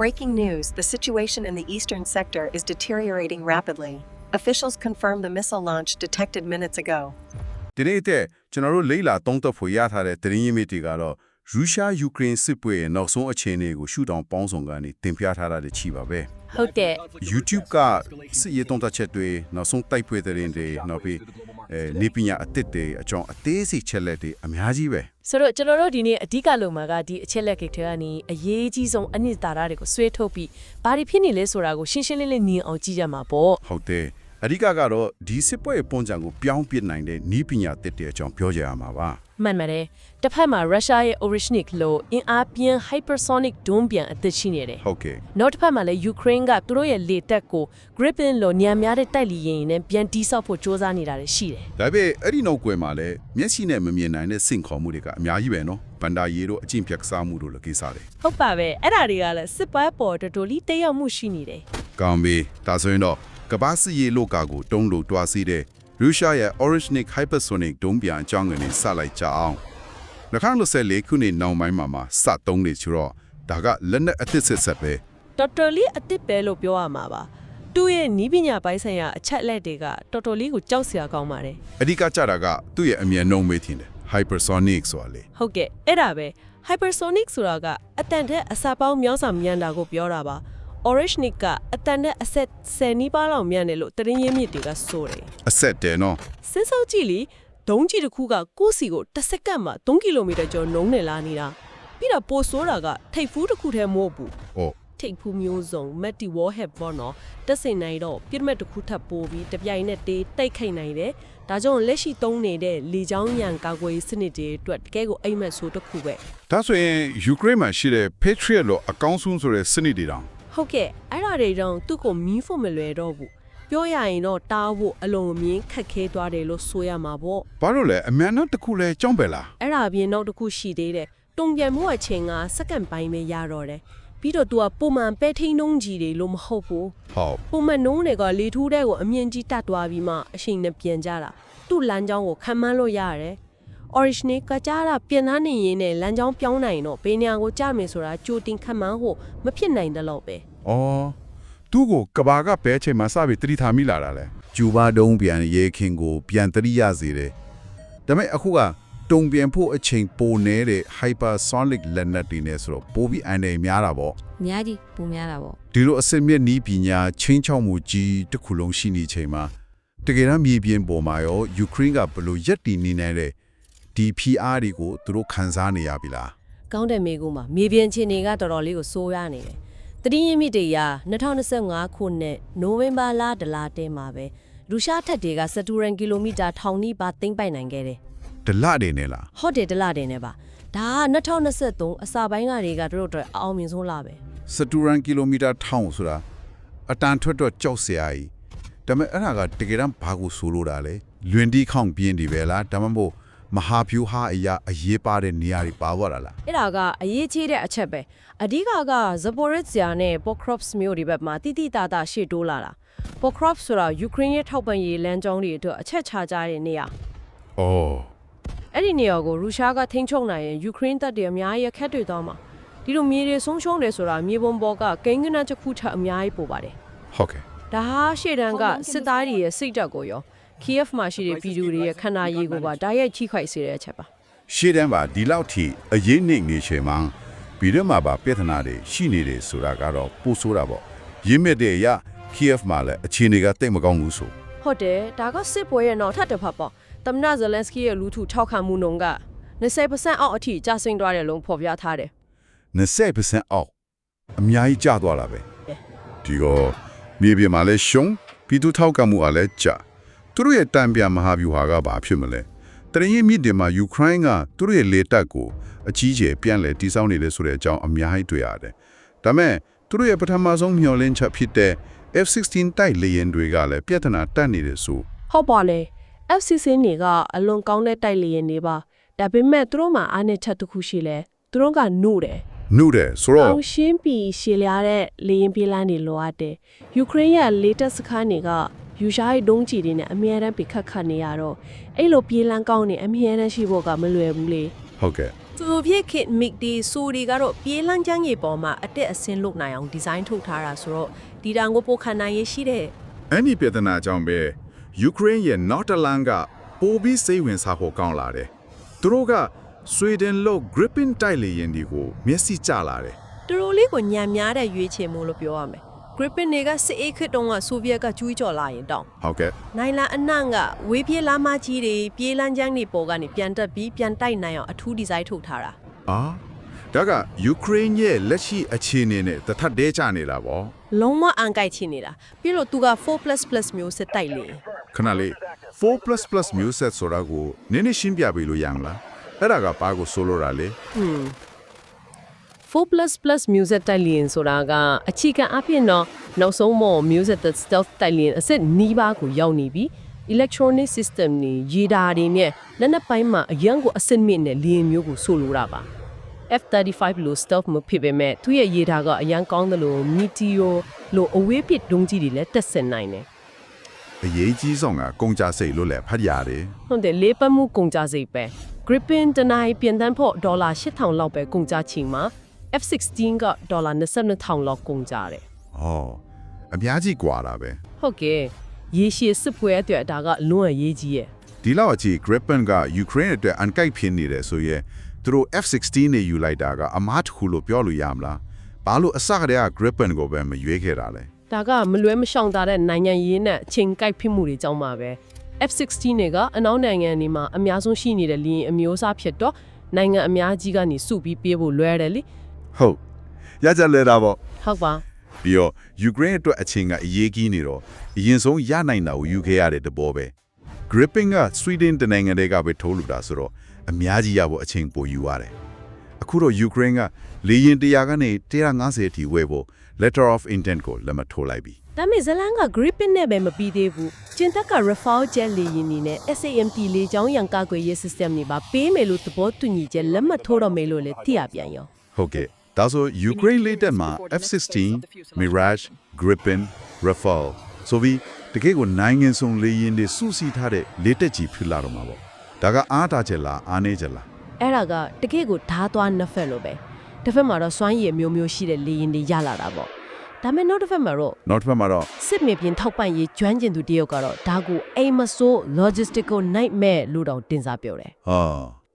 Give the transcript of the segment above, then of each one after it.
Breaking news the situation in the eastern sector is deteriorating rapidly. Officials confirmed the missile launch detected minutes ago. ဒီနေ့တဲ့ကျွန်တော်တို့လေ့လာသုံးသပ်ဖို့ရထားတဲ့သတင်းရင်းမြစ်တွေကတော့ရုရှားယူကရိန်းစစ်ပွဲရဲ့နောက်ဆုံးအခြေအနေကိုရှုထောင့်ပေါင်းစုံကနေတင်ပြထားတာတွေချီပါပဲ ဟုတ်တယ် YouTube ကစစ်ရေးသုံးသပ်ချက်တွေနောက်ဆုံးတိုက်ပွဲသတင်းတွေနောက်ပြီးအဲနေပညာအသစ်တွေအကြောင်းအသေးစိတ်ချက်လက်တွေအများကြီးပဲဆိုတော့ကျွန်တော်တို့ဒီနေ့အဓိကလုံမှာကဒီအချက်လက်ကိတ်ထဲကနေအရေးကြီးဆုံးအနှစ်သာရတွေကိုဆွဲထုတ်ပြီးဘာတွေဖြစ်နေလဲဆိုတာကိုရှင်းရှင်းလင်းလင်းမြင်အောင်ကြည့်ကြမှာပေါ့ဟုတ်တယ် အဓိကကတော့ဒီစစ်ပွဲရဲ့ပုံစံကိုပြောင်းပြနိုင်တဲ့နီးပညာသစ်တွေအကြောင်းပြောကြရမှာပါမှန်ပါတယ်တစ်ဖက်မှာရုရှားရဲ့ Orishnik လို့အင်အားပြင်း hypersonic dome ပြန်အသစ်ရှိနေတယ်ဟုတ်ကဲ့နောက်တစ်ဖက်မှာလည်း Ukraine ကသူတို့ရဲ့လေတပ်ကို Gripen လို့ညံများတဲ့တိုက်လီရင်နဲ့ပြန်တိဆောက်ဖို့စ조사နေတာတွေရှိတယ်ဒါပေမဲ့အဲ့ဒီနောက်ကွယ်မှာလည်းမျက်စိနဲ့မမြင်နိုင်တဲ့စင်ခေါ်မှုတွေကအများကြီးပဲနော်ဗန္ဒာရီတို့အကျင့်ပြတ်ကစားမှုတို့လည်းကိစ္စတွေဟုတ်ပါပဲအဲ့ဒါတွေကလည်းစစ်ပွဲပေါ်တော်တော်လေးတက်ရောက်မှုရှိနေတယ်ကောင်းပြီဒါဆိုရင်တော့ ကမ္ဘာစစ်ရေးလောကကိုတုံးလို့တွားစီးတဲ့ရုရှားရဲ့ Orishnik Hypersonic ဒုံးပြန်အကြောင်းကနေစလိုက်ကြအောင်2024ခုနှစ်နောက်ပိုင်းမှာမှာစသုံးနေချတော့ဒါကလက်နက်အသစ်ဆက်ဆက်ပဲတော်တော်လေးအစ်စ်ပဲလို့ပြောရမှာပါသူ့ရဲ့နီးပညာပိုင်းဆိုင်ရာအချက်အလက်တွေကတော်တော်လေးကိုကြောက်စရာကောင်းပါတယ်အဓိကကြတာကသူ့ရဲ့အမြန်နှုံးမေးထင်တယ် hypersonic ဆိုတာလေဟုတ်ကဲ့အဲ့ဒါပဲ hypersonic ဆိုတာကအတန်တဲ့အစပေါင်းမြောင်းစာမြန်တာကိုပြောတာပါ orishnik ကအတန်တဲ့အဆက်10နီးပါးလောက်မြန်တယ်လို့တရင်ရင်းမြစ်တွေကဆိုတယ်အဆက်တယ်နော်စဉ်းစားကြည့်လီဒုံးကြီးတစ်ခုကကိုယ့်စီကိုတစ်စက္ကန့်မှာ3ကီလိုမီတာကျော်နှုံးနေလာနေတာပြီးတော့ပိုဆိုးတာကထိတ်ဖူးတစ်ခုတည်းမဟုတ်ဘူး။အော်ထိတ်ဖူးမျိုးစုံ Matty Warhead ပေါ့နော်တက်စင်နိုင်တော့ပြစ်မဲ့တစ်ခုထပ်ပိုးပြီးတပြိုင်နက်တေးတိတ်ခိတ်နိုင်တယ်ဒါကြောင့်လက်ရှိသုံးနေတဲ့လေချောင်းရန်ကာကွယ်ရေးစနစ်တွေအတွက်တကယ်ကိုအိမ်မက်ဆိုးတစ်ခုပဲဒါဆိုရင် Ukraine မှာရှိတဲ့ Patriot လို့အကောင်းဆုံးဆိုတဲ့စနစ်တွေတောင် ဟုတ်ကဲ့အဲ့ဒါတွေတော့သူ့ကိုမီးဖို့မလွယ်တော့ဘူးပြောရရင်တော့တားဖို့အလုံးအမြင်ခက်ခဲသွားတယ်လို့ဆိုရမှာပေါ့ဘာလို့လဲအမြန်တော့တစ်ခုလဲကြောင်းပဲလားအဲ့ဒါအပြင်နောက်တစ်ခုရှိသေးတယ်တုံပြန်မှုအချိန်ကစက္ကန့်ပိုင်းပဲရတော့တယ်ပြီးတော့ तू ကပုံမှန်ပဲထိန်နှုံးကြီးတွေလို့မဟုတ်ဘူးဟုတ်ပုံမှန်နှုံးတွေကလေထူးတဲ့ကိုအမြင့်ကြီးတက်သွားပြီးမှအချိန်နဲ့ပြန်ကြတာသူ့လမ်းကြောင်းကိုခံမှန်းလို့ရတယ် original ကကြားတာပြင်သားနေရင်နဲ့လမ်းကြောင်းပြောင်းနိုင်တော့ဘေးနေရာကိုကြားမယ်ဆိုတာကြိုတင်ခံမှန်းဖို့မဖြစ်နိုင်တယ်လို့ပဲအော်သူ့ကိုကဘာကဘဲချိန်မှာစပြီးတတိထားမိလာတာလဲကျူဘာတုံးပြန်ရေခင်ကိုပြန်တတိရစေတယ်ဒါပေမဲ့အခုကတုံပြန်ဖို့အချိန်ပိုနေတဲ့ hypersonic လက်နက်တွေနဲ့ဆိုတော့ပိုပြီးအန်တယ်များတာပေါ့အများကြီးပုံများတာပေါ့ဒီလိုအစစ်မြစ်နီးပညာချင်းချောက်မှုကြီးတစ်ခုလုံးရှိနေချိန်မှာတကယ်တမ်းမြေပြင်ပေါ်မှာရောယူကရိန်းကဘယ်လိုရက်တည်နေနေတဲ့ ဒီ PR တွေကိုသူတို့ခံစားနေရပြီလားကောင်းတဲ့မေကူမှာမြေပြင်ခြေနေကတော်တော်လေးကိုစိုးရနေတယ်တတိယမြစ်တရား2025ခုနှစ်နိုဝင်ဘာလဒလာတဲမှာပဲရုရှားထက်တွေကစတူရန်ကီလိုမီတာထောင်နီးပါသိမ့်ပိုက်နိုင်ခဲ့တယ်ဒလတွေနဲ့လားဟုတ်တယ်ဒလတင်နေပါဒါက2023အစပိုင်းကတွေကတို့တို့အတွက်အအောင်မြင်ဆုံးလာပဲစတူရန်ကီလိုမီတာထောင်ဆိုတာအတန်ထွက်တော့ကြောက်စရာကြီးဒါပေမဲ့အဲ့ဒါကတကယ်တမ်းဘာကိုဆိုလိုတာလဲလွင်တီခေါန့်ပြင်းဒီပဲလားဒါမှမဟုတ် မဟာဖြူဟာအရာအရေးပါတဲ့နေရာတွေပါသွားတာလားအဲ့ဒါကအရေးကြီးတဲ့အချက်ပဲအဓိကကဇပိုရစ်ဇာနဲ့ Pokrovsk မြို့တွေဘက်မှာတိတိတသားရှေ့တိုးလာတာ Pokrovsk ဆိုတာယူကရိန်းရဲ့ထောက်ပံ့ရေးလမ်းကြောင်းတွေအတွက်အချက်ချကြတဲ့နေရာအော်အဲ့ဒီနေရာကိုရုရှားကထိန်းချုပ်နိုင်ရင်ယူကရိန်းတပ်တွေအများကြီးအခက်တွေ့သွားမှာဒီလိုမြေတွေဆုံးရှုံးတယ်ဆိုတာမြေပုံပေါ်ကကိန်းကနတစ်ခုထက်အများကြီးပိုပါတယ်ဟုတ်ကဲ့ဒါဟာရှေ့တန်းကစစ်သားတွေရဲ့စိတ်ဓာတ်ကိုရော Kiev မှာရှိတဲ့ပြည်သူတွေရဲ့ခန္ဓာရည်ကိုပါဓာတ်ရိုက်ချိခိုက်စေတဲ့အချက်ပါရှေ့တန်းပါဒီလောက်ထိအရေးနှိမ့်နေချိန်မှာပြီးတော့မှပါပြဿနာတွေရှိနေတယ်ဆိုတာကတော့ပိုဆိုးတာပေါ့ရင်းမြစ်တဲ့အရာ KF မှာလည်းအခြေအနေကတိတ်မကောင်းဘူးဆိုဟုတ်တယ်ဒါကစစ်ပွဲရဲ့နောက်ထပ်တစ်ဖက်ပေါ့သမ္မတဇလန်စကီရဲ့လူထုထောက်ခံမှုနှုန်းက20%အောက်အထိကျဆင်းသွားတယ်လို့ဖော်ပြထားတယ်20%အောက်အများကြီးကျသွားတာပဲဒီတော့မြေပြင်မှာလည်းရှုံးပြည်သူထောက်ကမှုကလည်းကျ သူတို့ရဲ့တံပြန်မဟာဗျူဟာကဘာဖြစ်မလဲတရင်ရင်မြစ်တင်မှာယူကရိန်းကသူတို့ရဲ့လေတပ်ကိုအကြီးကျယ်ပြန်လဲတိစောင်းနေတယ်ဆိုတဲ့အကြောင်းအများကြီးတွေ့ရတယ်ဒါမဲ့သူတို့ရဲ့ပထမဆုံးမျှော်လင့်ချက်ဖြစ်တဲ့ F16 တိုက်လေယာဉ်တွေကလည်းပြဿနာတက်နေတယ်ဆိုဟုတ်ပါလေ FCC နေကအလွန်ကောင်းတဲ့တိုက်လေရင်နေပါဒါပေမဲ့သူတို့မှာအားနည်းချက်တစ်ခုရှိလဲသူတို့ကနှုတ်တယ်နှုတ်တယ်ဆိုတော့အောင်ရှင်းပြီးရှည်လျားတဲ့လေရင်ပြေးလန်းတွေလိုအပ်တယ်ယူကရိန်းရဲ့ latest စခန်းတွေက ယူရှားရဲ့ဒုံးကျည်တွေနဲ့အမြဲတမ်းပြခတ်ခတ်နေရတော့အဲ့လိုပြေးလန်းကောင်းနေအမြဲတမ်းရှိဖို့ကမလွယ်ဘူးလေဟုတ်ကဲ့ဆိုဗီယက်ခေတ်မစ်ဒီဆိုဒီကတော့ပြေးလန်းချမ်းရေပေါ်မှာအတက်အဆင်းလုပ်နိုင်အောင်ဒီဇိုင်းထုတ်ထားတာဆိုတော့ဒီတောင်ကိုပိုခံနိုင်ရရှိတဲ့အဲ့ဒီပြဿနာကြောင့်ပဲယူကရိန်းရဲ့ Northern ကပိုပြီးစိတ်ဝင်စားဖို့ကောင်းလာတယ်သူတို့က Sweden လို့ Gripen တိုက်လေရင်ဒီကိုမျက်စိကျလာတယ်တော်တော်လေးကိုညံများတဲ့ရွေးချယ်မှုလို့ပြောရမယ် Gripen တွေကစစ်အေးခေတ်တုန်းကဆိုဗီယက်ကကျူးကျော်လာရင်တောင်ဟုတ်ကဲ့နိုင်လာအနှံ့ကဝေးပြေးလာမကြီးတွေပြေးလန်းချမ်းတွေပေါ်ကနေပြန်တက်ပြီးပြန်တိုက်နိုင်အောင်အထူးဒီဇိုင်းထုတ်ထားတာအာဒါကယူကရိန်းရဲ့လက်ရှိအခြေအနေနဲ့တထက်တဲချနေတာပေါ့လုံးဝအန်ကိုက်ချင်နေတာပြီးတော့သူက 4++ မျိုးစစ်တိုက်လေခဏလေး 4++ မျိုးဆက်ဆိုတာကိုနည်းနည်းရှင်းပြပေးလို့ရမလားအဲ့ဒါကဘာကိုဆိုလိုတာလဲ 4++ music တိုက်လျင်ဆိုတာကအခြေခံအဖြစ်တော့နောက်ဆုံးမော် music the stealth တိုက်လျင်အစစ်နီးပါးကိုရောက်နေပြီး electronic system နေရေဒါတွေနဲ့လက်နက်ပိုင်းမှာအရန်ကိုအစစ်မြင့်တဲ့လျင်မျိုးကိုဆိုလိုတာပါ F35 လို့ stealth မဖြစ်ပေမဲ့သူ့ရဲ့ရေဒါကအရန်ကောင်းတယ်လို့ meteor လို့အဝေးပစ်ဒုံးကြီးတွေလည်းတက်ဆင်နိုင်တယ်အရေးကြီးဆုံးကကုန်ကြစိတ်လို့လည်းဖတ်ရတယ်ဟုတ်တယ်လေးပတ်မှုကုန်ကြစိတ်ပဲ Gripen တနိုင်ပြန်တန်းဖို့ဒေါ်လာ8000လောက်ပဲကုန်ကြချိန်မှာ F16 ကဒေါ်လာ22000လောက်ကုန်ကြတယ် ။ဟောအများကြီးกว่าတာပဲ ဟုတ်ကဲ့ရေရှည်စစ်ပွဲအတွက်ဒါကလွန်အရေးကြီးရဲ့ ။ဒီလောက်အကြီး Gripen က Ukraine အတွက်အန်ကိုက်ဖြစ်နေတယ်ဆိုရင်သူတို့ F16 နဲ့ယူလိုက်တာကအမားတစ်ခုလို့ပြောလို့ရမလား။ဘာလို့အစကတည်းက Gripen ကိုပဲမရွေးခဲ့တာလဲ ဒါကမလွဲမရှောင်တာတဲ့နိုင်ငံရေးနဲ့အချိန်ကိုက်ဖြစ်မှုတွေကြောင့်ပါပဲ F16 တွေကအနောက်နိုင်ငံတွေမှာအများဆုံးရှိနေတဲ့လင်းအမျိုးအစားဖြစ်တော့နိုင်ငံအများကြီးကနေစုပြီးပြေးဖို့လွယ်တယ်လေ ။ ဟုတ်။ရကြလဲတာပေါ့ဟုတ်ပါ။ပြီးတော့ Ukraine အတွက်အချိန်ကအရေးကြီးနေတော့အရင်ဆုံးရနိုင်တာကိုယူခဲ့ရတဲ့တဘောပဲ။ Gripen က Sweden တနိုင်ငံတည်းကပဲထိုးလို့တာဆိုတော့အများကြီးရဖို့အချိန်ပိုယူရတယ်။အခုတော့ Ukraine ကလေရင်100ကနေ150အထိဝယ်ဖို့ Letter of Intent ကိုလက်မှတ်ထိုးလိုက်ပြီဒါပေမဲ့ဇလန်က Gripen နဲ့ပဲမပြီးသေးဘူးကျင်တက်က Rafale jet လေယာဉ်တွေနဲ့ SAMP လေကြောင်းရန်ကာကွယ်ရေး system တွေပါပေးမယ်လို့သဘောတူညီချက်လက်မှတ်ထိုးတော့မယ်လို့လည်းသိရပြန်ရောဟုတ်ကဲ့ ဒါဆို Ukraine လေးတက်မှာ F16 Mirage Gripen Rafale ဆိုပြီးတကယ်ကိုနိုင်ငံစုံလေယာဉ်တွေစုစည်းထားတဲ့လေတက်ကြီးဖြစ်လာတော့မှာပေါ့ဒါကအားတာချက်လားအားနေချက်လားအဲ့ဒါကတကယ့်ကိုဓာသွားနှစ်ဖက်လို့ပဲတစ်ဖက်မှာတော့စွမ်းရည်မျိုးမျိုးရှိတဲ့လေရင်တွေရလာတာပေါ့ဒါပေမဲ့နောက်တစ်ဖက်မှာတော့နောက်တစ်ဖက်မှာတော့စစ်မြေပြင်ထောက်ပံ့ရေးကျွမ်းကျင်သူတယောက်ကတော့ဒါကိုအိမ်မဆိုး logistical nightmare လို့တောင်တင်စားပြောတယ်ဟာ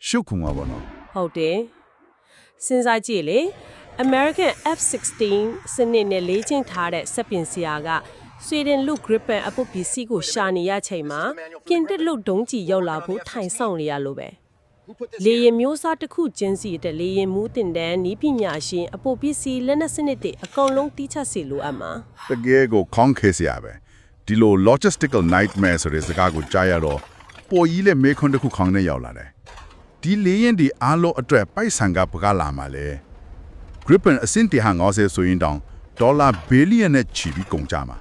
ရှုပ်ခုံပါဘောနော်ဟုတ်တယ် စဉ်းစားကြည့်လေ American F16 စနစ်နဲ့လေ့ကျင့်ထားတဲ့စက်ပြင်ဆရာက Sweden လူ Gripen အပုပ်ပစ္စည်းကိုရှာနေရချိန်မှာပြင်တက်လူဒုံးကြီးရောက်လာဖို့ထိုင်ဆောင်နေရလို့ပဲလေရင်မျိုးစားတစ်ခုချင်းစီတဲ့လေရင်မူးတင်တန်းနီးပညာရှင်အပုပ်ပစ္စည်းလက်နက်စနစ်တွေအကုန်လုံးတီးချက်စီလိုအပ်မှာတကယ်ကိုခေါင်းခဲစရာပဲဒီလို logistical nightmare ဆိုတဲ့စကားကိုကြားရတော့ပေါ်ကြီးလည်းမေခွန်းတစ်ခုခေါင်းနဲ့ရောက်လာတယ် ဒီလေရင်ဒီအားလုံးအတွက်ပိုက်ဆံကပကလာမှာလေ Gripen အစင်တဟာ90ဆိုရင်တောင်ဒေါ်လာဘီလီယံနဲ့ချီပြီးကုန်ကြမှာ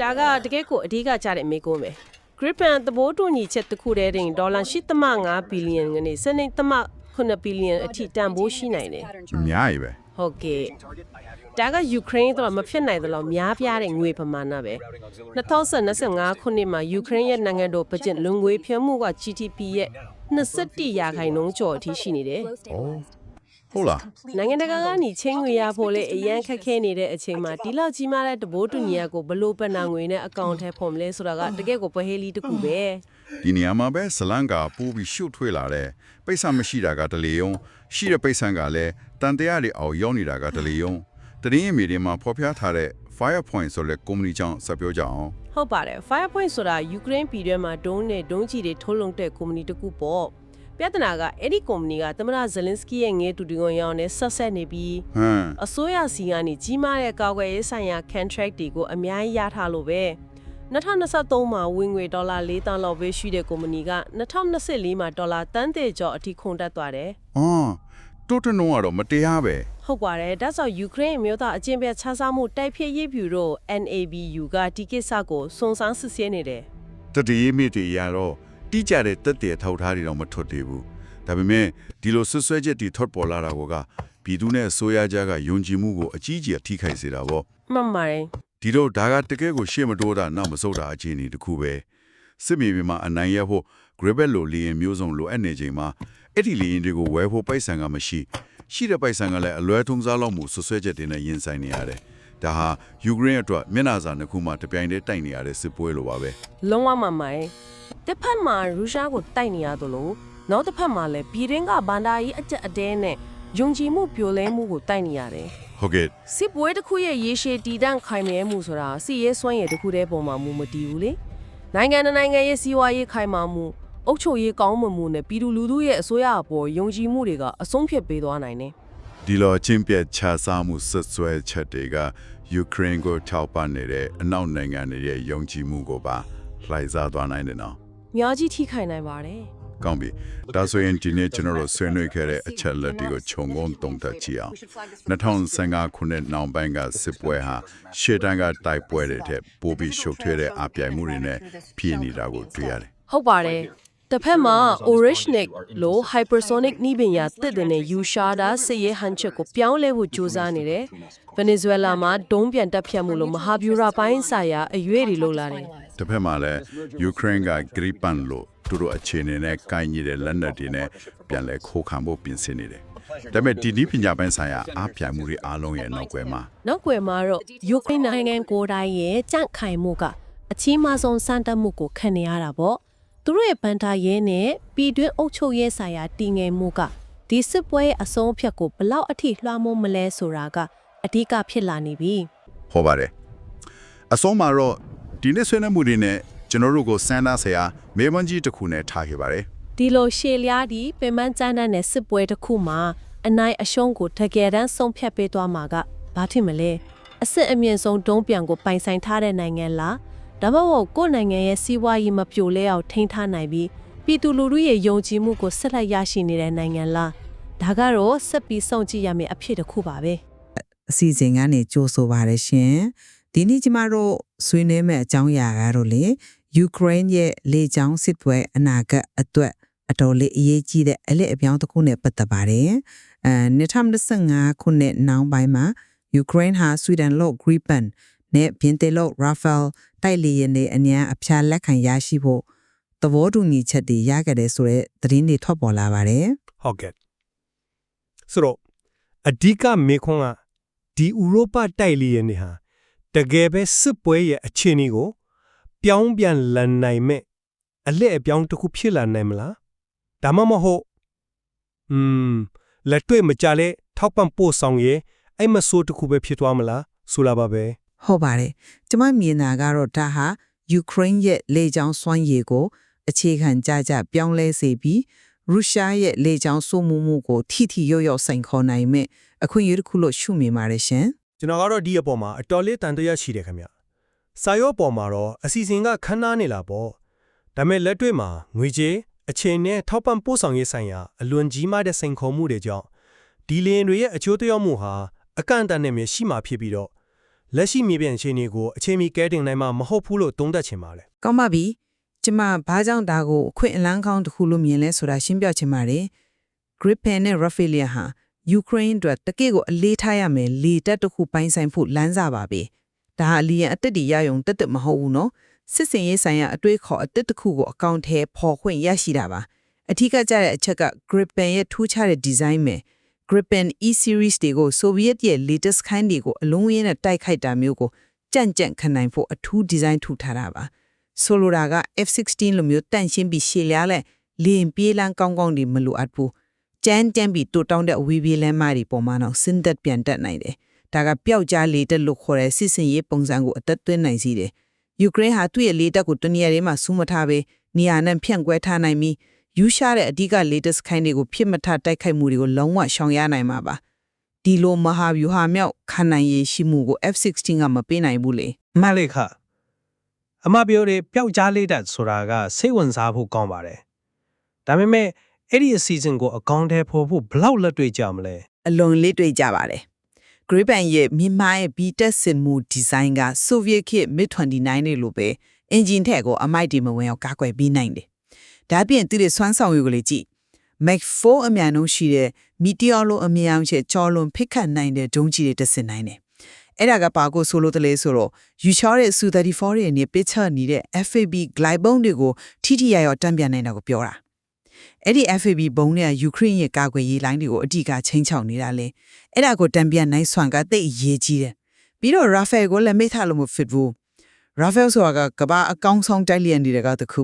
ဒါကတကယ်ကိုအဓိကကြတဲ့မေကုန်းပဲ Gripen သဘောတူညီချက်တစ်ခုတည်းတင်ဒေါ်လာ8.5ဘီလီယံကနေစနေသမ9ဘီလီယံအထိတန်ဖိုးရှိနိုင်တယ်အများကြီးပဲဟုတ်ကဲ့ဒါကယူကရိန်းတော့မဖြစ်နိုင်သလောက်များပြားတဲ့ငွေပမာဏပဲ2025ခုနှစ်မှာယူကရိန်းရဲ့နိုင်ငံတော်ဘတ်ဂျက်လုံငွေဖြတ်မှုက GDP ရဲ့ 21ရာခိုင်နှုန်းကျော်အထိရှိနေတယ်ဟုတ်လားနိုင်ငံတကာကနေချင်းငွေရဖို့လေအရန်ခက်ခဲနေတဲ့အချိန်မှာဒီလောက်ကြီးမားတဲ့တဘိုးတူညီယာကိုဘလို့ပဏာငွေနဲ့အကောင့်ထဲပုံမလဲဆိုတာကတကယ်ကိုပဟေးလီတစ်ခုပဲဒီနေရာမှာပဲဇလန်ကပိုးပြီးရှုပ်ထွေးလာတဲ့ပိတ်ဆံမရှိတာကတလေယုံရှိတဲ့ပိတ်ဆံကလည်းတန်တရားတွေအောင်ရောက်နေတာကတလေယုံတရင်ရဲ့မြေတွေမှာဖော်ပြထားတဲ့ Firepoint ဆိုတဲ့ကုမ္ပဏီကြောင့်ဆက်ပြောကြအောင်ဟုတ်ပါတယ် Firepoint ဆိုတာယူကရိန်းပြည်တွင်းမှာဒုံးနဲ့ဒုံးကြီးတွေထုတ်လုပ်တဲ့ကုမ္ပဏီတစ်ခုပေါ့ပြဿနာကအဲ့ဒီကုမ္ပဏီကသမ္မတဇလင်စကီရဲ့ငဲတူတူကိုရောင်းနဲ့ဆက်ဆက်နေပြီးဟမ်အစိုးရစီကနေကြီးမားတဲ့ကာကွယ်ရေးဆိုင်ရာ contract တွေကိုအများကြီးရထားလို့ပဲ2023မှာဝင်ငွေဒေါ်လာ4တန်းလောက်ပဲရှိတဲ့ကုမ္ပဏီက2024မှာဒေါ်လာတန်းတဲ့ကျော်အထိခုန်တက်သွားတယ်အော် တိုးတနိုးကတော့မတရားပဲဟုတ်ပါတယ်ဒါဆိုယူကရိန်းအမျိုးသားအကျင့်ပြတ်ခြားစားမှုတိုက်ဖျက်ရေးဗျူရို NABU ကဒီကိစ္စကိုစုံစမ်းစစ်ဆေးနေတယ်တတိယမိတွေရတော့တိကျတဲ့တက်တဲ့ထောက်ထားတွေတော့မထွက်သေးဘူးဒါပေမဲ့ဒီလိုဆွဆွဲချက်တွေထွက်ပေါ်လာတာကပြည်သူနဲ့ဆိုရကြကယုံကြည်မှုကိုအကြီးကြီးထိခိုက်စေတာပေါ့မှန်ပါတယ်ဒီတော့ဒါကတကယ်ကိုရှေ့မတိုးတာနောက်မဆုတ်တာအခြေအနေတစ်ခုပဲစစ်မြေပြင်မှာအနိုင်ရဖို့ Grebel လိုလီယင်မျိုးစုံလိုအပ်နေချိန်မှာ အဲ့ဒီလေရင်တွေကိုဝယ်ဖို့ပိုက်ဆံကမရှိရှိတဲ့ပိုက်ဆံကလည်းအလွဲထုံးစားလောက်မှုဆွဆွဲချက်တွေနဲ့ရင်ဆိုင်နေရတယ်ဒါဟာယူကရိန်းအတွက်မျက်နှာစာနှစ်ခုမှတပြိုင်တည်းတိုက်နေရတဲ့စစ်ပွဲလိုပါပဲလုံးဝမှန်မိုင်တစ်ဖက်မှာရုရှားကိုတိုက်နေရသလိုနောက်တစ်ဖက်မှာလည်းပြည်ရင်းကဘန္ဒာကြီးအကြက်အတဲနဲ့ယုံကြည်မှုပြိုလဲမှုကိုတိုက်နေရတယ်ဟုတ်ကဲ့စစ်ပွဲတစ်ခုရဲ့ရေရှည်တည်တံ့ခိုင်မြဲမှုဆိုတာစီရဲစွမ်းရည်တစ်ခုတည်းပုံမှာမူမတည်ဘူးလေနိုင်ငံတစ်နိုင်ငံရဲ့စီးပွားရေးခိုင်မာမှု အုပ်ချုပ်ရေးကောင်းမွန်မှုနဲ့ပြည်သူလူထုရဲ့အစိုးရအပေါ်ယုံကြည်မှုတွေကအဆုံးဖြတ်ပေးသွားနိုင်တယ်ဒီလိုအချင်းပြတ်ခြားစားမှုဆွဆွဲချက်တွေကယူကရိန်းကိုထောက်ပံ့နေတဲ့အနောက်နိုင်ငံတွေရဲ့ယုံကြည်မှုကိုပါလှိုက်စားသွားနိုင်တယ်နော်။များကြီးထိခိုက်နိုင်ပါတယ်ကောင်းပြီဒါဆိုရင်ဒီနေ့ကျွန်တော်တို့ဆွေးနွေးခဲ့တဲ့အချက်လက်တွေကိုခြုံငုံတုံတက်ကြည့်အောင်2015ခုနှစ်နောက်ပိုင်းကစစ်ပွဲဟာရှေ့တန်းကတိုက်ပွဲတွေထက်ပိုပြီးရှုပ်ထွေးတဲ့အပြိုင်မှုတွေနဲ့ပြည်နေတာကိုတွေ့ရတယ်။ဟုတ်ပါတယ်။ တစ်ဖက်မှာ Orishnik လို့ hypersonic နှီးပညာတစ်တဲ့နဲ့ Ushada စစ်ရေးဟန်ချက်ကိုပြောင်းလဲဖို့ကြိုးစားနေတယ်။ Venezuela မှာဒုံးပြန်တက်ဖြတ်မှုလို့မဟာဗျူရာပိုင်းဆိုင်ရာအရွေးတွေလုပ်လာတယ်တစ်ဖက်မှာလည်းယူကရိန်းကဂရိပန်လို့သူတို့အခြေအနေနဲ့ကိုင်းညီတဲ့လက်နက်တွေနဲ့ပြန်လဲခိုးခံဖို့ပြင်ဆင်နေတယ်ဒါပေမဲ့ဒီနည်းပညာပိုင်းဆိုင်ရာအားပြိုင်မှုတွေအားလုံးရဲ့နောက်ွယ်မှာ။နောက်ွယ်မှာတော့ယူကရိန်းနိုင်ငံကိုယ်တိုင်ရဲ့ကြန့်ခိုင်မှုကအချင်းမဆုံးစမ်းတက်မှုကိုခံနေရတာပေါ့။ သူတို့ရဲ့ဗန်တာရဲနဲ့ပြည်တွင်းအုပ်ချုပ်ရေးဆိုင်ရာတည်ငြိမ်မှုကဒီစစ်ပွဲရဲ့အဆုံးအဖြတ်ကိုဘလောက်အထိလွှမ်းမိုးမလဲဆိုတာကအဓိကဖြစ်လာနေပြီ။ဟောပါတယ်အစောမှာတော့ဒီနေ့ဆွေးနွေးမှုတွေနဲ့ကျွန်တော်တို့ကိုစမ်းသပ်ဆရာမေမွန်ကြီးတစ်ခုနဲ့ထားခဲ့ပါတယ်ဒီလိုရှေလျားဒီပင်မကျန်းတဲ့စစ်ပွဲတစ်ခုမှာအနိုင်အရှုံးကိုတကယ်တမ်းဆုံးဖြတ်ပေးသွားမှာကဘာဖြစ်မလဲအစစ်အမြင့်ဆုံးဒုံးပြန်ကိုပိုင်ဆိုင်ထားတဲ့နိုင်ငံလား ဒါမှမဟုတ်ကိုယ့်နိုင်ငံရဲ့စီးပွားရေးမပြိုလဲအောင်ထိန်းထားနိုင်ပြီးပြည်သူလူထုရဲ့ယုံကြည်မှုကိုဆက်လက်ရရှိနေတဲ့နိုင်ငံလားဒါကတော့ဆက်ပြီးစောင့်ကြည့်ရမယ့်အဖြစ်တစ်ခုပါပဲအစီအစဉ်ကနေကြိုဆိုပါရရှင်ဒီနေ့ကျမတို့ဆွေးနွေးမယ့်အကြောင်းအရာကတော့လေယူကရိန်းရဲ့လေကြောင်းစစ်ပွဲအနာဂတ်အတွက်အတော်လေးအရေးကြီးတဲ့အလက်အပြောင်းတစ်ခုနဲ့ပတ်သက်ပါတယ်အဲ2025ခုနှစ်နောက်ပိုင်းမှာယူကရိန်းဟာဆွီဒင်လို့ Gripen နဲ့ပြင်သစ်လို့ Rafale တိုက်လေယာဉ်တွေအញ្ញံအဖျားလက်ခံရရှိဖို့သဘောတူညီချက်တွေရခဲ့တယ်ဆိုတဲ့သတင်းတွေထွက်ပေါ်လာပါတယ် ဟုတ်ကဲ့ဆိုတော့အဓိကမေခွန်းကဒီဥရောပတိုက်လီရနေဟာတကယ်ပဲစစ်ပွဲရဲ့အခြေအနေကို ပြောင်းပြန်လည်နိုင်မဲ့အလက်အပြောင်းတစ်ခုဖြစ်လာနိုင်မလားဒါမှမဟုတ်อืมလက်တွေ့မကြလဲထောက်ပံ့ပို့ဆောင်ရဲ့အဲ့မဆိုးတစ်ခုပဲဖြစ်သွားမလားဆိုလာပါပဲ ဟုတ်ပါတယ်။ကျွန်မမြင်တာကတော့ဒါဟာယူကရိန်းရဲ့လေကြောင်းစွမ်းရည်ကို အခြေခံကြကြပြောင်းလဲစေပြီးရုရှားရဲ့လေကြောင်းစိုးမိုးမှုကိုထိထိရောက်ရောက်ဆိုင်ခေါ်နိုင်မဲ့အခွင့်အရေးတစ်ခုလို့ရှုမြင်ပါတယ်ရှင်ကျွန်တော်ကတော့ဒီအပေါ်မှာအတော်လေးတန်တရားရှိတယ်ခင်ဗျစာရောပေါ်မှာတော့အစီအစဉ်ကခန်းနာနေလာပေါ့ဒါပေမဲ့လက်တွေ့မှာငွေကြေးအချိန်နဲ့ထောက်ပံ့ပို့ဆောင်ရေးဆိုင်ရာအလွန်ကြီးမားတဲ့စိန်ခေါ်မှုတွေကြောင့်ဒီလင်းတွေရဲ့အကျိုးသက်ရောက်မှုဟာအကန့်အသတ်နဲ့မြရှိမှဖြစ်ပြီးတော့ လက်ရှိမြေပြင်အခြေအနေကိုအချိန်မီကဲတင်နိုင်မှာမဟုတ်ဘူးလို့သုံးသပ်ချင်ပါတယ်။ကောင်းပါပြီ။ကျွန်မဘာကြောင့်ဒါကိုအခွင့်အလမ်းကောင်းတစ်ခုလို့မြင်လဲဆိုတာရှင်းပြချင်ပါတယ်။ Gripen နဲ့ Rafale ဟာယူကရိန်းအတွက်တကယ့်ကိုအလေးထားရမယ်လေတပ်တစ်ခုပိုင်းဆိုင်ဖို့လမ်းစာပါပဲ။ဒါဟာအလီယံအသက်တည်ရယုံတက်တက်မဟုတ်ဘူးနော်။စစ်စင်ရေးဆိုင်ရာအတွေးခေါ်အသက်တစ်ခုကိုအကောင့်ထဲပေါ်ခွင့်ရရှိတာပါ။အထူးကကြတဲ့အချက်က Gripen ရဲ့ထူးခြားတဲ့ဒီဇိုင်းပဲ Gripen E series တွေကို Soviet ရဲ့ latest kind တွေကိုအလုံးဝင်းနဲ့တိုက်ခိုက်တာမျိုးကိုကြန့်ကြန့်ခံနိုင်ဖို့အထူးဒီဇိုင်းထူထားတာပါဆိုလိုတာက F16 လိုမျိုးတန့်ရှင်းပြီးရှည်လျားလဲလင်းပြေးလန်းကောင်းကောင်းတွေမလိုအပ်ဘူးကြမ်းကြမ်းပြီးတိုးတောင်းတဲ့အဝေးပြေးလမ်းမတွေပေါ်မှာတော့စင်သက်ပြန်တက်နိုင်တယ်ဒါကပျောက်ကြားလေတက်လို့ခေါ်တဲ့စစ်စင်ရေးပုံစံကိုအသက်သွင်းနိုင်စီတယ်ယူကရိန်းဟာသူ့ရဲ့လေတက်ကိုတနေရာတွေမှာစူးမထားပဲနေရာနဲ့ဖြန့်ကွဲထားနိုင်ပြီး ယူရှားတဲ့အဓိက latest ခိုင်းတွေကိုဖြစ်မထတိုက်ခိုက်မှုတွေကိုလုံးဝရှောင်ရနိုင်မှာပါဒီလိုမဟာဗျူဟာမြောက်ခံနိုင်ရရှိမှုကို F16 ကမပေးနိုင်ဘူးလေမှန်လေခအမပြောတဲ့ပျောက်ကြားလေးတက်ဆိုတာကစိတ်ဝင်စားဖို့ကောင်းပါတယ်ဒါပေမဲ့အဲ့ဒီအစီအစဉ်ကိုအကောင့်ထဲပေါ်ဖို့ဘယ်လောက်လက်တွေ့ကြမလဲအလွန်လေးတွေ့ကြပါတယ်။ Gripen ရဲ့မြန်မာရဲ့ B-Tech စင်မှုဒီဇိုင်းက Soviet ခေတ် MiG-29 တွေလိုပဲ engine ထက်ကိုအမိုက်တွေမဝင်အောင်ကာကွယ်ပေးနိုင်တယ်။ ဒါပြင်သူတွေစွမ်းဆောင်ရည်ကိုလေကြည့်။ Mach 4အမြန်နှုန်းရှိတဲ့ Meteor လိုအမြန်အောင်ချက်ကြောလွန်ဖိတ်ခတ်နိုင်တဲ့ဒုံးကြီးတွေတက်ဆင်နိုင်တယ်။အဲ့ဒါကပါကိုဆိုလိုတလေဆိုတော့ယူချောတဲ့ Su-34 တွေနဲ့ပစ်ချနေတဲ့ FAB glide bomb တွေကိုထိထိရရတံပြန်နိုင်တာကိုပြောတာ။အဲ့ဒီ FAB ဘုံနဲ့ယူကရိန်းရဲ့ကာကွယ်ရေးလိုင်းတွေကိုအတိအကချင်းချောက်နေတာလေအဲ့ဒါကိုတံပြန်နိုင်ဆွမ်းကတိတ်အရေးကြီးတယ်ပြီးတော့ Rafael ကိုလည်းမိထားလို့မဖြစ်ဘူး Rafael ဆိုတာကကမ္ဘာအကောင်းဆုံးတိုက်လျက်နေတဲ့ကတစ်ခု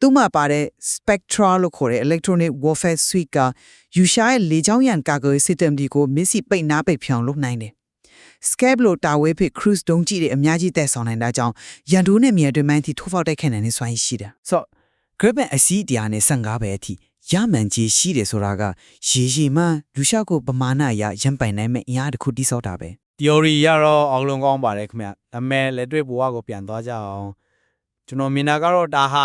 သူ့မှာပါတဲ့ Spectra လို့ခေါ်တဲ့ Electronic Warfare Suite ကယူရှာရဲ့လေကြောင်းရန်ကာကွယ် system တွေကိုမစ်စီပိတ်နားပိတ်ဖြောင်လုပ်နိုင်တယ် Scab လို့တာဝဲဖိ cruise ဒုံးကြီးတွေအများကြီးတက်ဆောင်နိုင်တာကြောင့်ရန်တိုးနဲ့မြေအတွင်းပိုင်းထိထိုးဖောက်တိုက်ခိုက်နိုင်တဲ့စွမ်းရည်ရှိတယ်ဆိုတော့ Gripen အစီအတရားနဲ့15ပဲအထိရမှန်ကြီးရှိတယ်ဆိုတာကရေရှည်မှလူရှာကိုပမာဏအရရန်ပိုင်နိုင်မဲ့အင်အားတစ်ခုတိစောတာပဲ theory ရတော့အောင်လုံးကောင်းပါတယ်ခင်ဗျဒါပေမဲ့လက်တွေ့ဘဝကိုပြန်သွားကြအောင်ကျွန်တော်မြင်တာကတော့ဒါဟာ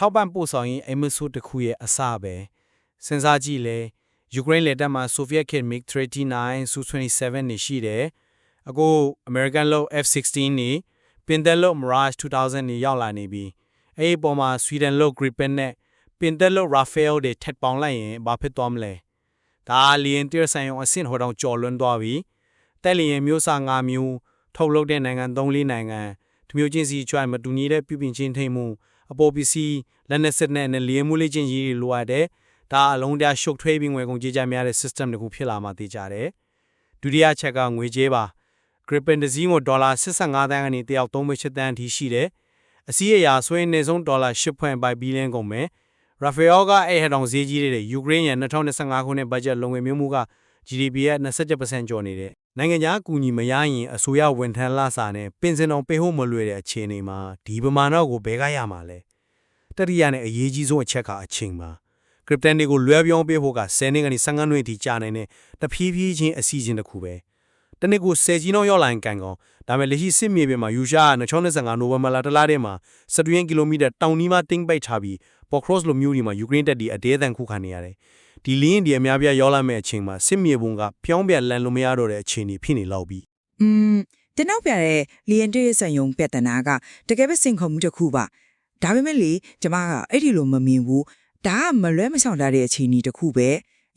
ထောက်ပံ့ပို့ဆောင်ရေးအမဆုတစ်ခုရဲ့အစပဲစဉ်းစားကြည့်လေယူကရိန်းလက်ထက်မှာ Soviet Kid MiG-39 Su-27 နေရှိတယ်အခု American လို့ F-16 နေပြင်သက်လို့ Mirage 2000နေရောက်လာနေပြီအဲ့ဒီပုံမှာ Sweden လို့ Gripen နဲ့ပြင်သက်လို့ Rafael တွေထက်ပေါင်လိုက်ရင်ဘာဖြစ်သွားမလဲဒါလီယန်တီရဆိုင်အောင်အဆင့်ဟိုတောင်ကျော်လွန်းသွားပြီတက်လျင်မျိုးစား၅မျိုးထုတ်လုပ်တဲ့နိုင်ငံ၃၄နိုင်ငံတမျိုးချင်းစီကြွမတူညီတဲ့ပြုပြင်ချင်းထိမ့်မှု အပေါ်ပစ္စည်းလက်နက်စစ်နဲ့လျင်မှုလေးချင်းရည်တွေလိုအပ်တယ်ဒါအလုံးတရာရှုပ်ထွေးပြီးငွေကုန်ကြေးကြများတဲ့ system တစ်ခုဖြစ်လာမှသိကြတယ်ဒုတိယချက်ကငွေကြေးပါ Gripen တစ်စီးကိုဒေါ်လာ85သန်းကနေတယောက်38သန်းအထိရှိတယ်အစည်းအရာဆိုရင်နေဆုံးဒေါ်လာ8.5ဘီလီယံကုန်မယ် Rafael ကအဲ့ဟက်တောင်ဈေးကြီးတဲ့ယူကရိန်းရဲ့2025ခုနှစ်ဘတ်ဂျက်လုံငွေမျိုးမှုက GDP ရဲ့27%ကျော်နေတဲ့ နိုင်ငံခြားအကူအညီမရရင်အစိုးရဝန်ထမ်းလစာနဲ့ပင်စင်တော်ပေးဖို့မလွယ်တဲ့အခြေအနေမှာဒီပမာဏကိုဘယ်ကရမှာလဲတတိယနဲ့အရေးကြီးဆုံးအချက်ကအချိန်မှာ crypto တွေကိုလွှဲပြောင်းပေးဖို့က10နှစ်ကနေ15နှစ်အထိကြာနိုင်တဲ့တဖြည်းဖြည်းချင်းအစီအစဉ်တစ်ခုပဲတနစ်ကို10ကြီးနှောင်းရောက်လာရင်ကန်ကောင်ဒါပေမဲ့လက်ရှိစစ်မြေပြင်မှာယူရှား2025နိုဝင်ဘာလတလားထဲမှာ12ကီလိုမီတာတောင်နီးမှတင်းပိတ်ထားပြီးပေါ်ခရော့စ်လိုမျိုးဒီမှာယူကရိန်းတပ်တွေအတဲအသန်ခုခံနေရတယ် ဒီလင်းဒီအများပြားရောက်လာမဲ့အချိန်မှာစစ်မြေပုံကဖြောင်းပြန်လန်လို့မရတော့တဲ့အခြေအနေဖြစ်နေလောက်ပြီอืมတင်နောက်ပြတဲ့လီယန်တေးဆန်ယုံပြဿနာကတကယ်ပဲစင်ခုံမှုတစ်ခုပါဒါပေမဲ့လေကျမကအဲ့ဒီလိုမမြင်ဘူးဒါကမလွဲမရှောင်တာတဲ့အခြေအနေတစ်ခုပဲ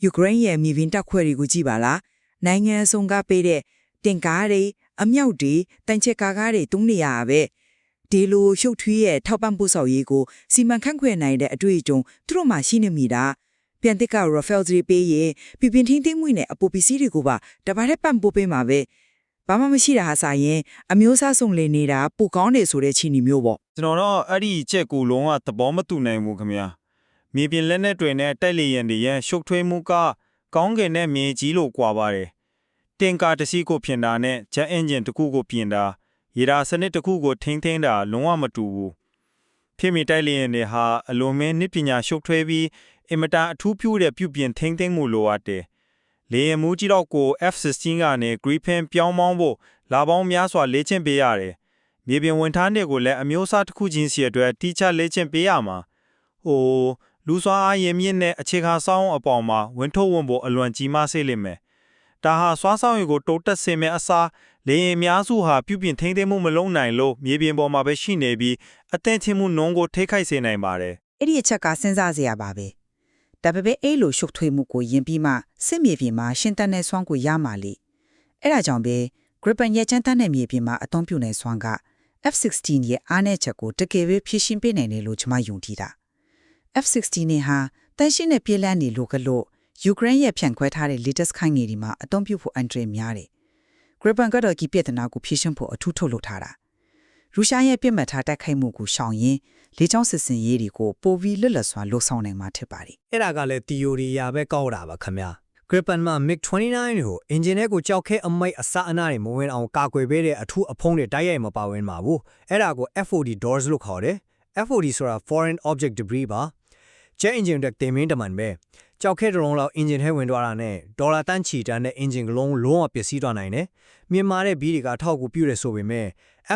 ယူကရိန်းရဲ့မြေပြင်တပ်ခွဲတွေကိုကြည့်ပါလားနိုင်ငံအစုံကပေးတဲ့တင်ကားတွေအမြောက်တွေတန်ချက်ကားကားတွေတုံးနေရတာပဲဒီလိုရှုပ်ထွေးရဲ့ထောက်ပံ့ပို့ဆောင်ရေးကိုစီမံခန့်ခွဲနိုင်တဲ့အတွေ့အကြုံသူတို့မှရှိနေမိတာ ပြန်တစ်က Rafael တွေပေးရင်ပြပြင်းထင်းထင်းမှုနဲ့အပိုပစ္စည်းတွေကိုပါတပါးတဲ့ပံ့ပိုးပေးမှာပဲဘာမှမရှိတာဟာဆိုရင်အမျိုးအစားစုံလင်နေတာပိုကောင်းတယ်ဆိုတဲ့ချီနီမျိုးပေါ့ကျွန်တော်တော့အဲ့ဒီချက်ကိုလုံးဝသဘောမတူနိုင်ဘူးခင်ဗျာမြေပြင်လက်နက်တွေနဲ့တိုက်လေရင်တွေရဲ့ရှုပ်ထွေးမှုကကောင်းကင်နဲ့မြေကြီးလို့ကွာပါတယ်တင်ကာတစ်စီးကိုပြင်တာနဲ့ဂျက်အင်ဂျင်တစ်ခုကိုပြင်တာရေဒါစနစ်တစ်ခုကိုထိန်းသိမ်းတာလုံးဝမတူဘူးဖြစ်မီတိုက်လေရင်တွေဟာအလွန်မင်းနစ်ပညာရှုပ်ထွေးပြီး အင်မတန်အထူးဖြူတဲ့ပြုပြင်ထိန်းသိမ်းမှုလိုအပ်တယ်လေယာဉ်မှုကြီးတော့ကို F16 ကနေ Gripen ပြောင်းမောင်းဖို့လာပေါင်းများစွာလေ့ကျင့်ပေးရတယ်။မြေပြင်ဝန်ထမ်းတွေကိုလည်းအမျိုးအစားတစ်ခုချင်းစီအတွက်တိကျလေ့ကျင့်ပေးရမှာ။ဟိုလူစွာအားရင်မြင့်တဲ့အခြေခံစောင်းအပေါ်မှာဝန်ထုတ်ဝန်ဖို့အလွန်ကြီးမားစေလိမ့်မယ်။ဒါဟာစွားဆောင်ရီကိုတိုးတက်စေမယ့်အစားလေယာဉ်အများစုဟာပြုပြင်ထိန်းသိမ်းမှုမလုပ်နိုင်လို့မြေပြင်ပေါ်မှာပဲရှိနေပြီးအသင့်ချင်းမှုနှုံးကိုထိခိုက်စေနိုင်ပါတယ်။အဲ့ဒီအချက်ကစဉ်းစားစရာပါပဲ ဒါပေမဲ့အဲ့လိုရှုပ်ထွေးမှုကိုယင်ပြီးမှစစ်မြေပြင်မှာရှင်းတန်းတဲ့ဆွမ်းကိုရမှာလေအဲ့ဒါကြောင့်ပဲ Gripen ရဲ့ချမ်းတန်းတဲ့မြေပြင်မှာအသုံးပြုနေဆွမ်းက F16 ရဲ့အားနည်းချက်ကိုတကယ်ပဲဖြည့်ရှင်းပေးနိုင်တယ်လို့ကျွန်မယုံကြည်တာ F16 နဲ့ဟာတန်ရှင်းတဲ့ပြည်လန်းနေလို့ကလို့ယူကရိန်းရဲ့ဖြန့်ခွဲထားတဲ့ latest ခိုင်ငယ်ဒီမှာအသုံးပြုဖို့အန်ဒရများတယ် Gripen ကတော့ဒီပြဿနာကိုဖြည့်ရှင်းဖို့အထူးထုတ်လုပ်ထားတာရုရှားရဲ့ပြစ်မှတ်ထားတိုက်ခိုက်မှုကိုရှောင်ရင် လေကြောင်းစစ်စင်ရေးတွေကိုပိုပြီးလွတ်လပ်စွာလှုပ်ဆောင်နိုင်မှာဖြစ်ပါတယ်အဲ့ဒါကလည်း theory ရာပဲကောက်တာပါခင်ဗျာ Gripen မှာ MiG-29 ကို engine ထဲကိုကြောက်ခဲအမိတ်အစအနတွေမဝင်အောင်ကာကွယ်ပေးတဲ့အထူးအဖုံးတွေတိုက်ရိုက်မပါဝင်ပါဘူးအဲ့ဒါကို FOD doors လို့ခေါ်တယ် FOD ဆိုတာ foreign object debris ပါ jet engine တက်တင်မင်းတမန်ပဲကြောက်ခဲတလုံးလောက် engine ထဲဝင်သွားတာနဲ့ဒေါ်လာတန်းချီတန်းတဲ့ engine ကလုံးလုံးဝပျက်စီးသွားနိုင်တယ်မြန်မာတဲ့ဘီးတွေကထောက်ကူပြုတယ်ဆိုပေမဲ့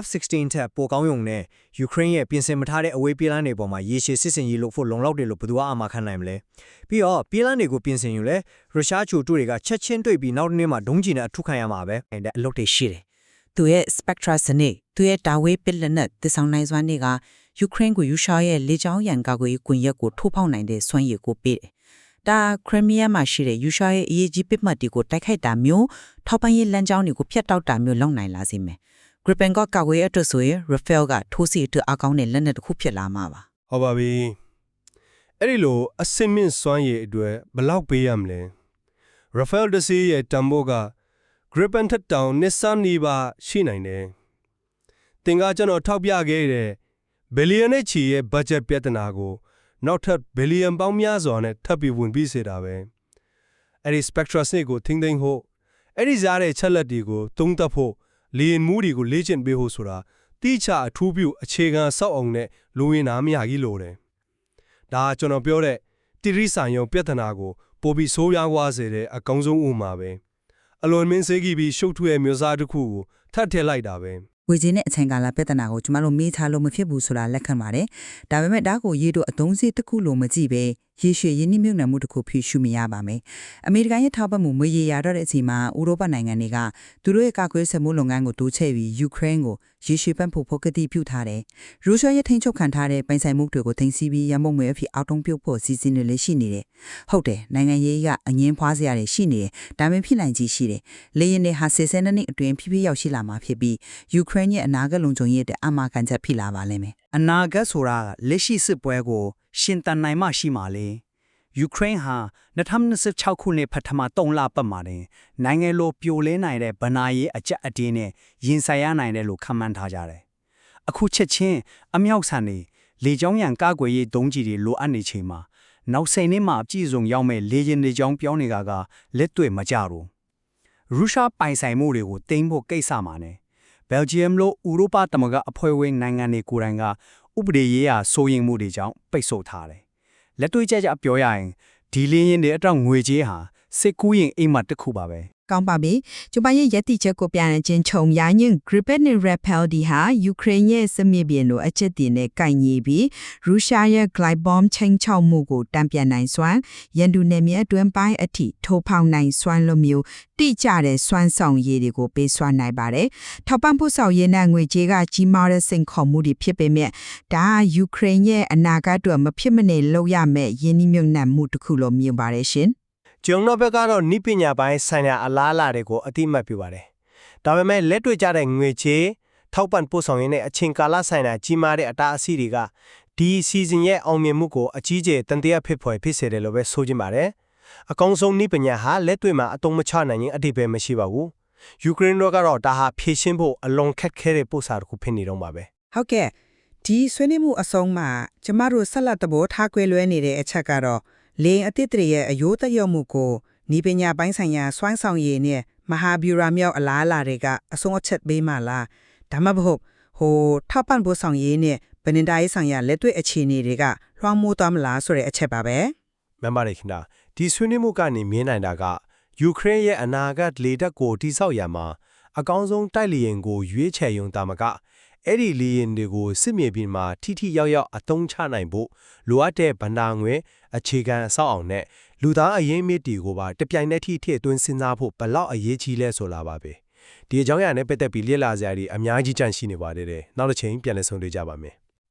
F16 ထက်ပိုကောင်းယုံနဲ့ယူကရိန်းရဲ့ပြင်ဆင်မထားတဲ့အဝေးပြေးလမ်းတွေပေါ်မှာရေရှည်စစ်စင်ရေးလုပ်ဖို့လုံလောက်တယ်လို့ဘယ်သူမှအမှားခံနိုင်မလဲပြီးတော့ပြေးလမ်းတွေကိုပြင်ဆင်ယူလဲရုရှားချိုတူတွေကချက်ချင်းတွေ့ပြီးနောက်တစ်နေ့မှာဒုံးကျည်နဲ့အထုခံရမှာပဲအဲ့ဒါအလုပ်တွေရှိတယ်သူရဲ့ spectra စနစ်သူရဲ့တာဝေးပစ်လက်နက်သစ်ဆောင်နိုင်စွမ်းတွေကယူကရိန်းကိုယူရှားရဲ့လေကြောင်းရန်ကာကွယ်ရေးကွန်ရက်ကိုထိုးဖောက်နိုင်တဲ့စွမ်းရည်ကိုပေးတယ်ဒါခရမီးယားမှာရှိတဲ့ယူရှားရဲ့အရေးကြီးပစ်မှတ်တွေကိုတိုက်ခိုက်တာမျိုးထောက်ပံ့ရေးလမ်းကြောင်းတွေကိုဖျက်တောက်တာမျိုးလုပ်နိုင်လာစေမယ် Gripen ကကာကွယ်ရေးအတွက်ဆိုရင် Rafael ကထိုးစီအတွက်အကောင်းတဲ့လက်နက်တစ်ခုဖြစ်လာမှာပါဟုတ်ပါပြီအဲ့ဒီလိုအစင်မြင့်စွမ်းရည်အတွက်ဘယ်လောက်ပေးရမလဲ Rafael de Sea ရဲ့တန်ဖိုးက Gripen ထက်တောင် Nissan နီးပါးရှိနိုင်တယ်သင်ကကျွန်တော်ထောက်ပြခဲ့တဲ့ဘီလီယံနဲ့ချီရဲ့ budget ပြဿနာကိုနောက်ထပ်ဘီလီယံပေါင်းများစွာနဲ့ထပ်ပြီးဝင်ပြီးစေတာပဲအဲ့ဒီ spectra စနစ်ကိုထိမ့်သိမ့်ဖို့အဲ့ဒီကြားတဲ့ချက်လက်တွေကိုသုံးသပ်ဖို့ လီယင်မူတွေကိုလေ့ကျင့်ပေးဖို့ဆိုတာတိကျအထူးပြုအခြေခံစောက်အောင်နဲ့လူဝင်နာမရကြီးလို့တယ်ဒါကကျွန်တော်ပြောတဲ့တိရိဆိုင်ယုံပြဿနာကိုပိုပြီးဆိုးရွားသွားစေတဲ့အကောင်းဆုံးဥပမာပဲအလွန်မင်းစေးကြီးပြီးရှုပ်ထွေးမျိုးစားတစ်ခုကိုထပ်ထည့်လိုက်တာပဲဝေချင်းတဲ့အချိန်ကာလပြဿနာကိုကျမတို့မေးထားလို့မဖြစ်ဘူးဆိုတာလက်ခံပါတယ်။ဒါပေမဲ့ဒါကိုရေးတော့အသုံးစတစ်ခုလို့မကြည့်ပဲ ရေရှည်ရင်းနှီးမြှုပ်နှံမှုတစ်ခုဖြစ်ရှုမရပါမယ်။အမေရိကန်ရဲ့ထောက်ပံ့မှုမွေရရတော့တဲ့အချိန်မှာဥရောပနိုင်ငံတွေကသူတို့ရဲ့ကာကွယ်စစ်မှုလုပ်ငန်းကိုတိုးချဲ့ပြီးယူကရိန်းကိုရေရှည်ပံ့ပိုးဖို့ကတိပြုထားတယ်။ရုရှားရဲ့ထိန်းချုပ်ခံထားတဲ့ပိုင်ဆိုင်မှုတွေကိုသိမ်းဆည်းပြီးရမုံငွေအဖြစ်အောက်တုံးပြုတ်ဖို့စီစဉ်နေလေရှိနေတယ်။ဟုတ်တယ်နိုင်ငံရေးကအငင်းဖွားစရာတွေရှိနေတယ်။ဒါပေမဲ့ဖြစ်နိုင်ကြီးရှိတယ်။လေယာဉ်တွေဟာစစ်စဲနှစ်အတွင်းဖြည်းဖြည်းရောက်ရှိလာမှာဖြစ်ပြီးယူကရိန်းရဲ့အနာဂတ်လုံခြုံရေးအတွက်အမှားခံချက်ဖြစ်လာပါလိမ့်မယ်အနာဂတ်ဆိုတာကလက်ရှိစစ်ပွဲကို ရှင်တန်နိုင်မှရှိမှာလေယူကရိန်းဟာ2026ခုနှစ်ပထမ3လပတ်မှာတင်နိုင်ငံလိုပြိုလဲနိုင်တဲ့ဗနာရေးအကြက်အတင်းနဲ့ရင်ဆိုင်ရနိုင်တယ်လို့ခန့်မှန်းထားကြတယ်အခုချက်ချင်းအမြောက်ဆန်နေလေကြောင်းရန်ကာကွယ်ရေးဒုံးကြီးတွေလိုအပ်နေချိန်မှာနောက်စိန်နှစ်မှာအပြည့်စုံရောက်မဲ့လေရင်တွေကြောင်းပြောင်းနေတာကလက်တွေ့မကြဘူးရုရှားပိုင်ဆိုင်မှုတွေကိုတင်ဖို့ကိစ္စမှာနဲ့ဘယ်လ်ဂျီယမ်လိုဥရောပသမဂ္ဂအဖွဲ့ဝင်နိုင်ငံတွေကိုယ်တိုင်က ဥပဒေရေးရာစိုးရင်မှုတွေကြောင့်ပိတ်ဆို့ထားတယ်။လက်တွေ့ကျကျပြောရရင်ဒီလင်းရင်တွေအတော့ငွေကြေးဟာစစ်ကူးရင်အိမ်မတစ်ခုပါပဲ ကောင်းပါပြီ။ကျမရဲ့ယက်တိချက်ကိုပြန်ချင်းခြုံရရင် Gripen နဲ့ Rappel ဒီဟာယူကရိန်းရဲ့စမြစ်ပြင်လိုအချက်တင်နဲ့ကင်ညီပြီးရုရှားရဲ့ glide bomb ချင်းချောက်မှုကိုတံပြန်နိုင်စွမ်းရန်သူနယ်မြေအတွင်းပိုင်းအထိထိုးဖောက်နိုင်စွမ်းလိုမျိုးတိကျတဲ့စွမ်းဆောင်ရည်တွေကိုပေးစွမ်းနိုင်ပါတယ်။ထောက်ပံ့ဖို့ဆောင်ရည်နဲ့ငွေကြေးကကြီးမားတဲ့စိန်ခေါ်မှုတွေဖြစ်ပေမဲ့ဒါကယူကရိန်းရဲ့အနာဂတ်အတွက်မဖြစ်မနေလုပ်ရမယ့်ယင်းနှိမ့်ညွတ်နှံမှုတစ်ခုလို့မြင်ပါတယ်ရှင်။ ကျုံတော့ဘက်ကတော့နိပညာပိုင်းဆိုင်ရာအလားအလာတွေကိုအတိမတ်ပြပါတယ်။ဒါပေမဲ့လက်တွေ့ကျတဲ့ငွေချေထောက်ပံ့ပို့ဆောင်ရေးနဲ့အချိန်ကာလဆိုင်ရာကြီးမားတဲ့အတားအဆီးတွေကဒီစီဇန်ရဲ့အောင်မြင်မှုကိုအကြီးကျယ်တန်တရားဖြစ်ဖွယ်ဖြစ်စေတယ်လို့ပဲဆိုချင်ပါတယ်။အကောင်းဆုံးနိပညာဟာလက်တွေ့မှာအတုံးမချနိုင်ရင်အတိပဲမရှိပါဘူး။ယူကရိန်းတို့ကတော့ဒါဟာဖြည့်ရှင်းဖို့အလွန်ခက်ခဲတဲ့ပို့စာတစ်ခုဖြစ်နေတော့ပါပဲ။ဟုတ်ကဲ့ဒီဆွေးနွေးမှုအဆုံးမှာကျမတို့ဆက်လက်သဘောထားကွဲလွဲနေတဲ့အချက်ကတော့ လေရင်အသစ်တွေရဲ့အယိုးသက်ရောက်မှုကိုဤပညာပိုင်းဆိုင်ရာစွမ်းဆောင်ရည်နဲ့မဟာဗျူရာမြောက်အလားအလာတွေကအဆုံးအချက်ပေးမှလားဒါမှမဟုတ်ဟိုထောက်ပံ့ဖို့ဆောင်ရည်နဲ့ဗနင်ဒါရေးဆိုင်ရာလက်တွေ့အခြေအနေတွေကလွှမ်းမိုးသွားမလားဆိုတဲ့အချက်ပါပဲမှန်ပါတယ်ခင်ဗျာဒီဆွေးနွေးမှုကနေမြင်နိုင်တာကယူကရိန်းရဲ့အနာဂတ်လေတပ်ကိုတိစောက်ရမှာအကောင်းဆုံးတိုက်လျင်ကိုရွေးချယ်ယုံတာမက အဲ့ဒီလေရင်တွေကိုစစ်မြေပြင်မှာထိထိရောက်ရောက်အသုံးချနိုင်ဖို့လိုအပ်တဲ့ဗန္နာငွေအခြေခံအဆောက်အအုံနဲ့လူသားအရင်းမြစ်တွေကိုပါတပြိုင်နက်ထိထည့်သွင်းစဉ်းစားဖို့ဘယ်လောက်အရေးကြီးလဲဆိုလာပါပဲဒီအကြောင်းအရာနဲ့ပတ်သက်ပြီးလေ့လာစရာတွေအများကြီးကြန့်ရှိနေပါတယ်တဲ့နောက်တစ်ချိန်ပြန်လည်ဆုံတွေ့ကြပါမယ်